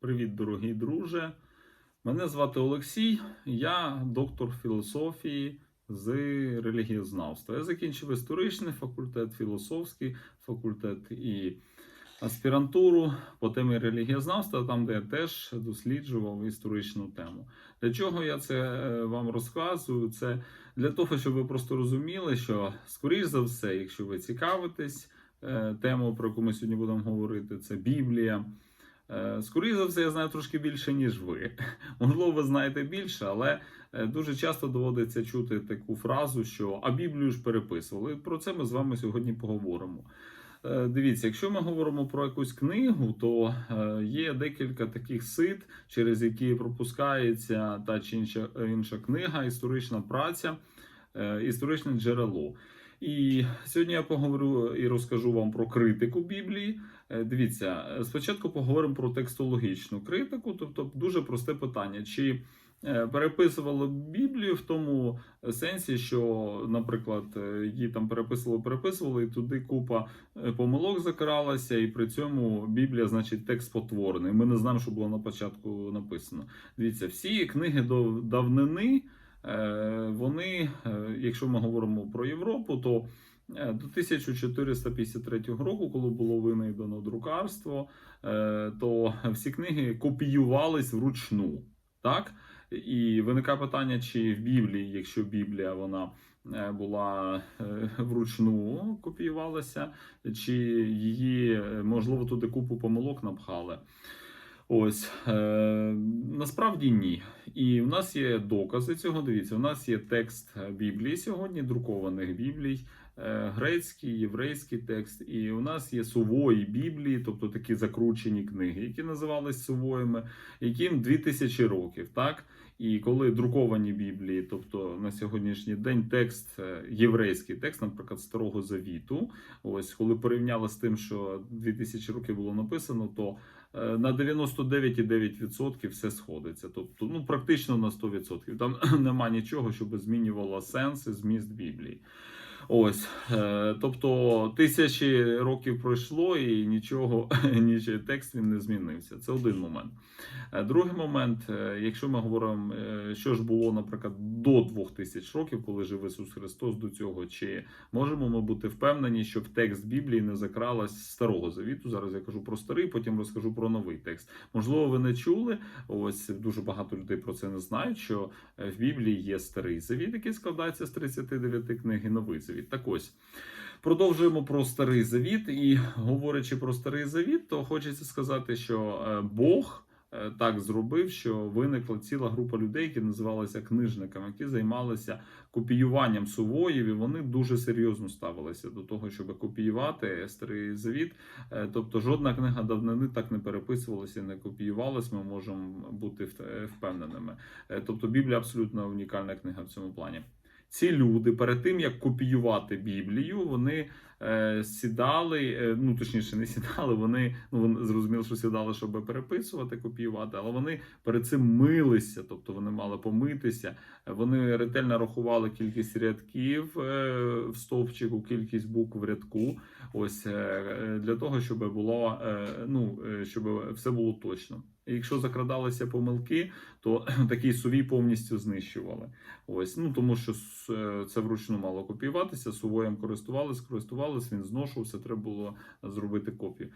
Привіт, дорогий друже. Мене звати Олексій, я доктор філософії з релігієзнавства. Я закінчив історичний факультет, філософський факультет і аспірантуру по темі релігієзнавства, там, де я теж досліджував історичну тему. Для чого я це е, вам розказую? Це для того, щоб ви просто розуміли, що, скоріш за все, якщо ви цікавитесь е, темою, про яку ми сьогодні будемо говорити, це Біблія. Е, Скоріше за все, я знаю трошки більше, ніж ви. Можливо, ви знаєте більше, але е, дуже часто доводиться чути таку фразу, що а Біблію ж переписували. Про це ми з вами сьогодні поговоримо. Е, Дивіться, якщо ми говоримо про якусь книгу, то є декілька таких сит, через які пропускається та чи інша, інша книга, історична праця, історичне джерело. І сьогодні я поговорю і розкажу вам про критику Біблії. Е, Дивіться, е, спочатку поговоримо про текстологічну критику, тобто дуже просте питання: чи е, переписували Біблію в тому сенсі, що, наприклад, її там переписували, переписували, і туди купа помилок закралася, і при цьому Біблія, значить, текст потворений. Ми не знаємо, що було на початку написано. Дивіться, всі книги до давнини. Вони, якщо ми говоримо про Європу, то до 1453 року, коли було винайдено друкарство, е, то всі книги копіювались вручну. Так? І виникає питання, чи в Біблії, якщо Біблія вона е, була е, вручну копіювалася, чи її, е, можливо, туди купу помилок напхали. Ось е, насправді ні. І в нас є докази цього. Дивіться, у нас є текст Біблії сьогодні, друкованих Біблій, е, грецький, єврейський текст, і у нас є сувої Біблії, тобто такі закручені книги, які називались сувоями, яким 2000 років. так? І коли друковані Біблії, тобто на сьогоднішній день текст, е, єврейський текст, наприклад, Старого Завіту, ось коли порівняли з тим, що 2000 років було написано, то е, на 99,9% все сходиться. Тобто, ну практично на 100%. Там нема нічого, щоб змінювало сенс і зміст Біблії. Ось, е, тобто тисячі років пройшло і нічого, нічого текст він не змінився. Це один момент. Е, Другий момент, е, якщо ми говоримо, що ж було, наприклад, до 2000 років, коли жив Ісус Христос до цього, чи можемо ми бути впевнені, що в текст Біблії не закралась старого завіту? Зараз я кажу про старий, потім розкажу про новий текст. Можливо, ви не чули. Ось дуже багато людей про це не знають. Що в Біблії є старий завіт, який складається з 39 книг, і новий завіт. Так ось. Продовжуємо про старий завіт, і говорячи про старий завіт, то хочеться сказати, що е, Бог е, так зробив, що виникла ціла група людей, які називалися книжниками, які займалися копіюванням сувоїв, і вони дуже серйозно ставилися до того, щоб копіювати старий завіт. Е, Тобто, жодна книга давнини так не переписувалася, не копіювалась. Ми можемо бути впевненими. Тобто, Біблія абсолютно унікальна книга в цьому плані. Ці люди перед тим як копіювати Біблію, вони е, сідали, е, ну точніше, не сідали. Вони ну вони зрозуміло, що сідали, щоб переписувати, копіювати, але вони перед цим милися, тобто вони мали помитися. Вони ретельно рахували кількість рядків е, в стовпчику, кількість букв в рядку. Ось е, е, для того, щоб було е, ну е, щоб все було точно. Якщо закрадалися помилки, то такий сувій повністю знищували. Ось ну тому, що е, це вручну мало копіюватися. Сувоєм користувались, користувались, він зношувався. Треба було зробити копію.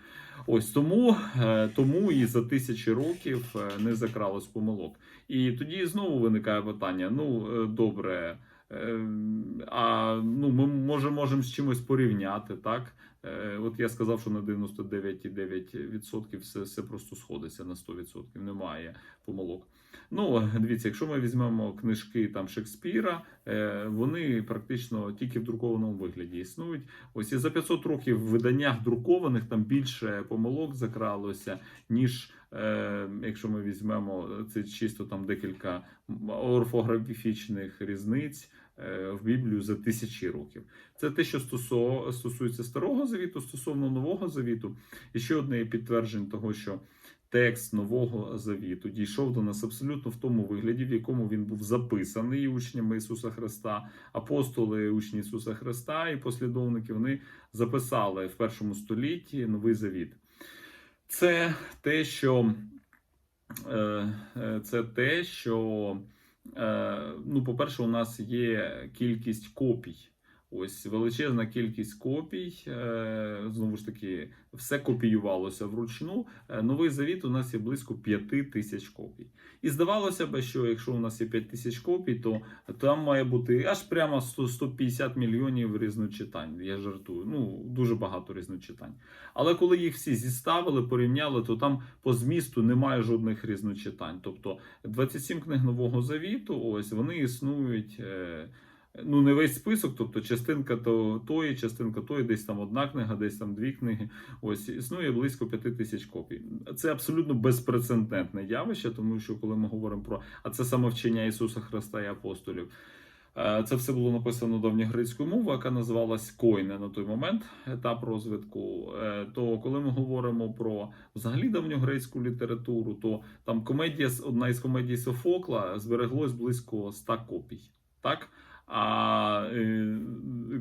Ось тому, е, тому і за тисячі років е, не закралось помилок. І тоді знову виникає питання: ну добре. е, А ну ми може можемо з чимось порівняти, так? Е, От я сказав, що на 99,9% все, все просто сходиться на 100%, немає помилок. Ну, дивіться, якщо ми візьмемо книжки там Шекспіра, е, вони практично тільки в друкованому вигляді існують. Ось і за 500 років в виданнях друкованих там більше помилок закралося, ніж е, якщо ми візьмемо це чисто там декілька орфографічних різниць в Біблію за тисячі років. Це те, що стосується старого завіту, стосовно нового завіту. І ще одне підтвердження того, що текст нового завіту дійшов до нас абсолютно в тому вигляді, в якому він був записаний учнями Ісуса Христа, апостоли, учні Ісуса Христа і послідовники вони записали в першому столітті новий завіт. Це те, що е, е, це те, що, е, ну, по-перше, у нас є кількість копій. Ось величезна кількість копій. е, Знову ж таки, все копіювалося вручну. Е, Новий завіт у нас є близько 5 тисяч копій. І здавалося б, що якщо у нас є 5 тисяч копій, то там має бути аж прямо 100 150 мільйонів різночитань. Я жартую. Ну дуже багато різночитань. Але коли їх всі зіставили, порівняли, то там по змісту немає жодних різночитань. Тобто 27 книг Нового Завіту, ось вони існують. Ну, не весь список, тобто частинка то тої, частинка тої, десь там одна книга, десь там дві книги. Ось існує близько п'яти тисяч копій. Це абсолютно безпрецедентне явище, тому що коли ми говоримо про а це саме вчення Ісуса Христа і апостолів. Е, Це все було написано давньогрецькою мовою, яка називалась Койне на той момент, етап розвитку. Е, То коли ми говоримо про взагалі давньогрецьку літературу, то там комедія одна із комедій Софокла збереглось близько 100 копій. Так? А е,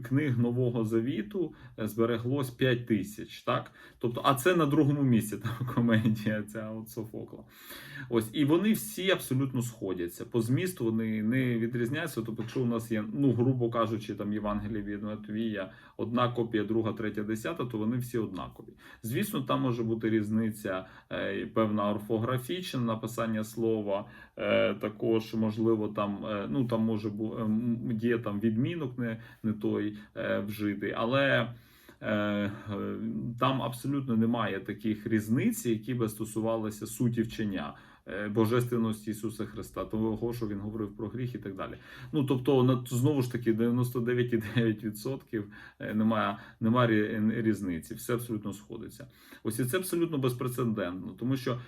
книг Нового Завіту збереглось 5 тисяч. Так? Тобто, а це на другому місці там комедія ця от Софокла. Ось, і вони всі абсолютно сходяться. По змісту вони не відрізняються. Тобто, якщо у нас є, ну, грубо кажучи, там Євангелія від Матвія, одна копія, друга, третя, десята, то вони всі однакові. Звісно, там може бути різниця, е, певна орфографічна написання слова, е, також можливо там, е, ну там може бу- е, м, є там відмінок не, не той е, вжитий, але. Е, е, Там абсолютно немає таких різниць, які би стосувалися суті вчення. Божественності Ісуса Христа, того, що він говорив про гріх і так далі. Ну тобто, знову ж таки, 99,9% е, немає, немає різниці, все абсолютно сходиться. Ось і це абсолютно безпрецедентно, тому що.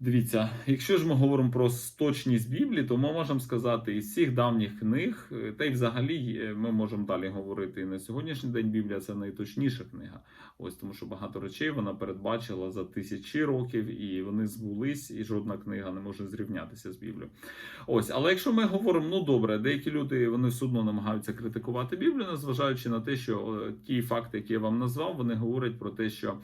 Дивіться, якщо ж ми говоримо про точність Біблії, то ми можемо сказати із всіх давніх книг, е, та й взагалі е, ми можемо далі говорити і на сьогоднішній день Біблія це найточніша книга. Ось тому, що багато речей вона передбачила за тисячі років, і вони збулись, і жодна книга не може зрівнятися з Біблією. Ось, але якщо ми говоримо, ну добре, деякі люди вони все одно намагаються критикувати Біблію, незважаючи на те, що е, ті факти, які я вам назвав, вони говорять про те, що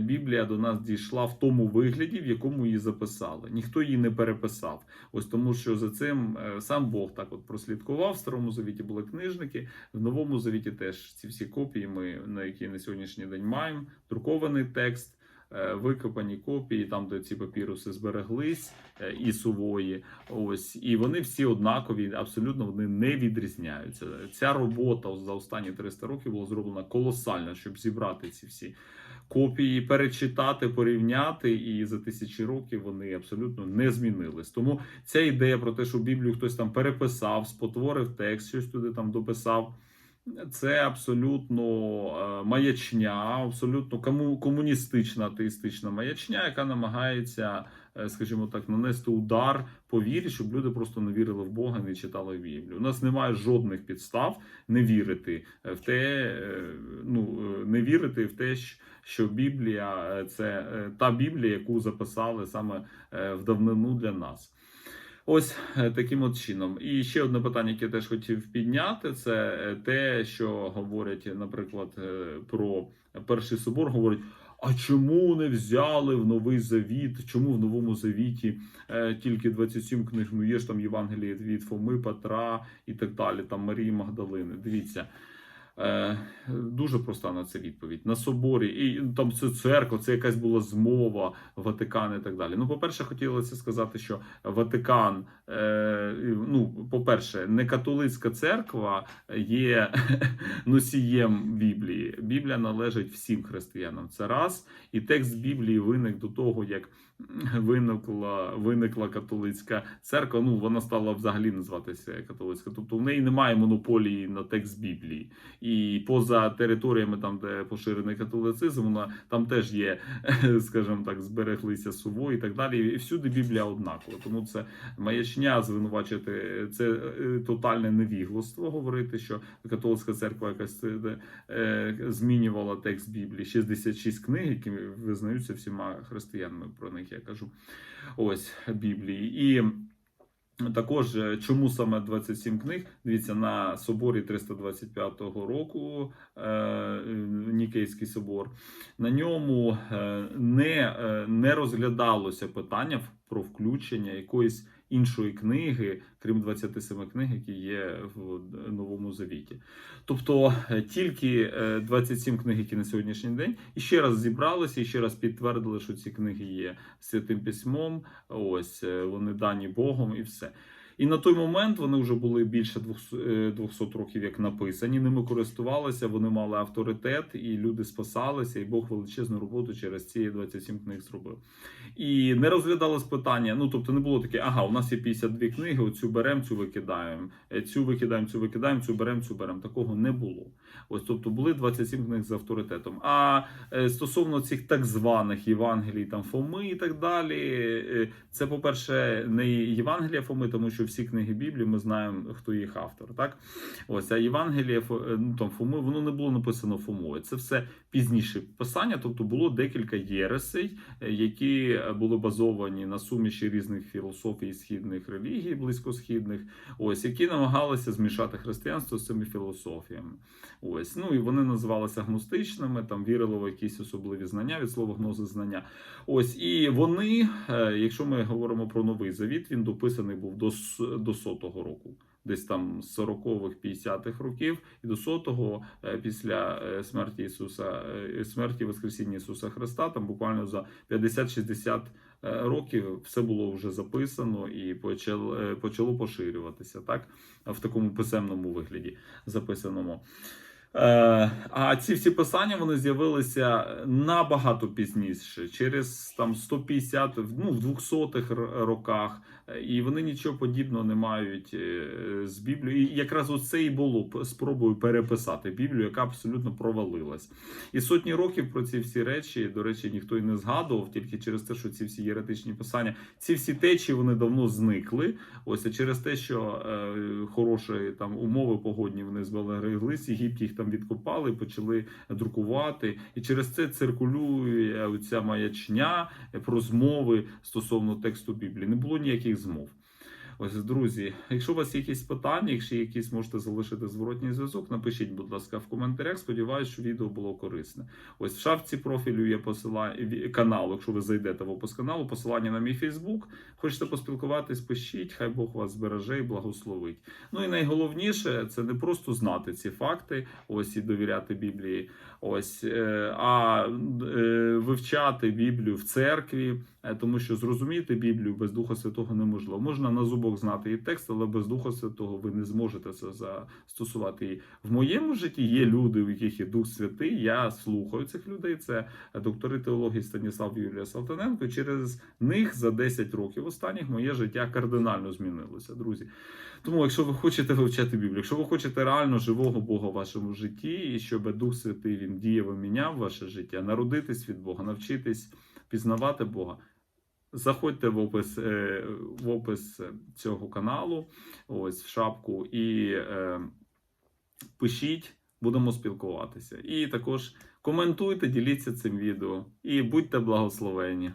Біблія до нас дійшла в тому вигляді, в якому її записали. Ніхто її не переписав. Ось тому, що за цим е, сам Бог так от прослідкував. В старому завіті були книжники, в новому завіті теж ці всі копії, ми на які на сьогоднішній день маємо, друкований текст. е, Викопані копії, там, де ці папіруси збереглись, е, і сувої, ось і вони всі однакові, абсолютно вони не відрізняються. Ця робота за останні 300 років була зроблена колосальна, щоб зібрати ці всі копії, перечитати, порівняти, і за тисячі років вони абсолютно не змінились. Тому ця ідея про те, що Біблію хтось там переписав, спотворив текст, щось туди там дописав. Це абсолютно е, маячня, абсолютно кому комуністична атеїстична маячня, яка намагається, скажімо так, нанести удар по вірі, щоб люди просто не вірили в Бога, не читали Біблію. У нас немає жодних підстав не вірити в те, е, ну е, не вірити в те, що Біблія е, це е, та Біблія, яку записали саме е, в давнину для нас. Ось е, таким от чином. І ще одне питання, яке я теж хотів підняти, це е, те, що говорять, наприклад, е, про перший собор. Говорять, а чому не взяли в новий завіт? Чому в новому завіті е, тільки 27 книг? Ну є ж там Євангеліє від Фоми, Петра і так далі, там Марії Магдалини. Дивіться. Е, дуже проста на це відповідь. На соборі, і там це церква, це якась була змова, Ватикан і так далі. Ну, по-перше, хотілося сказати, що Ватикан, е, ну, по-перше, не католицька церква є носієм Біблії. Біблія належить всім християнам. Це раз. І текст Біблії виник до того, як виникла, виникла католицька церква. Ну, вона стала взагалі називатися католицька. Тобто в неї немає монополії на текст Біблії. І поза територіями, там, де поширений католицизм, вона там теж є, скажімо так, збереглися суво і так далі. І всюди Біблія однакова. Тому це маячня звинувачити це е, тотальне невігластво говорити, що католицька церква якась е, е, змінювала текст Біблії. 66 книг, які визнаються всіма християнами. Про них я кажу. Ось Біблії. І Також е, чому саме 27 книг? Дивіться на соборі 325 року, е, Нікейський собор. На ньому е, не, е, не розглядалося питання про включення якоїсь іншої книги, крім 27 книг, які є в Новому Завіті. Тобто е, тільки е, 27 книг, які на сьогоднішній день, і ще раз зібралися, і ще раз підтвердили, що ці книги є святим письмом. Ось е, вони дані Богом, і все. І на той момент вони вже були більше 200, е, 200 років як написані. Ними користувалися, вони мали авторитет, і люди спасалися, і Бог величезну роботу через ці 27 книг зробив. І не розглядалось питання. Ну тобто не було таке, ага, у нас є 52 книги, оцю беремо, цю викидаємо, е, цю викидаємо, цю викидаємо, цю беремо, цю беремо. Такого не було. Ось тобто були 27 книг з авторитетом. А е, стосовно цих так званих Євангелій, там Фоми і так далі, це, по-перше, не Євангелія Фоми, тому що всі книги Біблії ми знаємо, хто їх автор. Так? Ось, а Євангелія Фо- е, ну, там, Фоми, воно не було написано Фомою. Це все пізніше писання, тобто було декілька єресей, е, які були базовані на суміші різних філософій східних релігій, близькосхідних, ось які намагалися змішати християнство з цими філософіями. Ось ну і вони називалися гностичними, там вірили в якісь особливі знання від слова гнози знання. Ось і вони, е, якщо ми говоримо про новий завіт, він дописаний був до, до сотого року. Десь там з 40-х, 50-х років і до сотого е, після е, смерті Ісуса, е, смерті Воскресіння Ісуса Христа, там буквально за 50-60 е, років все було вже записано і почало, почало поширюватися, так в такому писемному вигляді записаному. А ці всі писання вони з'явилися набагато пізніше, через там 150, ну в 200-х роках, і вони нічого подібного не мають е, з Біблією. І якраз оце і було спробою переписати Біблію, яка абсолютно провалилась. І сотні років про ці всі речі, до речі, ніхто і не згадував, тільки через те, що ці всі єретичні писання, ці всі течії вони давно зникли. Ось а через те, що е, хороші там умови погодні вони збереглись, Єгипті їх там відкопали, почали друкувати. І через це циркулює ця маячня про змови стосовно тексту Біблії. Не було ніяких змов. Ось, друзі, якщо у вас є якісь питання, якщо якісь можете залишити зворотній зв'язок, напишіть, будь ласка, в коментарях. Сподіваюсь, що відео було корисне. Ось в шапці профілю є посилання каналу. Якщо ви зайдете в опис каналу, посилання на мій Фейсбук. Хочете поспілкуватись, пишіть, хай Бог вас збереже і благословить. Ну і найголовніше це не просто знати ці факти, ось і довіряти Біблії, ось е, а е, вивчати Біблію в церкві, е, тому що зрозуміти Біблію без Духа Святого неможливо. Можна на зубок знати і текст, але без Духа Святого ви не зможете це застосувати. І в моєму житті є люди, у яких є Дух Святий. Я слухаю цих людей. Це доктори теології Станіслав Юлія Салтаненко. Через них за 10 років останніх моє життя кардинально змінилося, друзі. Тому, якщо ви хочете вивчати Біблію, якщо ви хочете реально живого Бога в вашому житті, і щоб Дух Святий він діяв і міняв ваше життя, народитись від Бога, навчитись пізнавати Бога. Заходьте в опис, е, в опис цього каналу, ось в шапку, і е, пишіть, будемо спілкуватися. І також коментуйте, діліться цим відео і будьте благословені.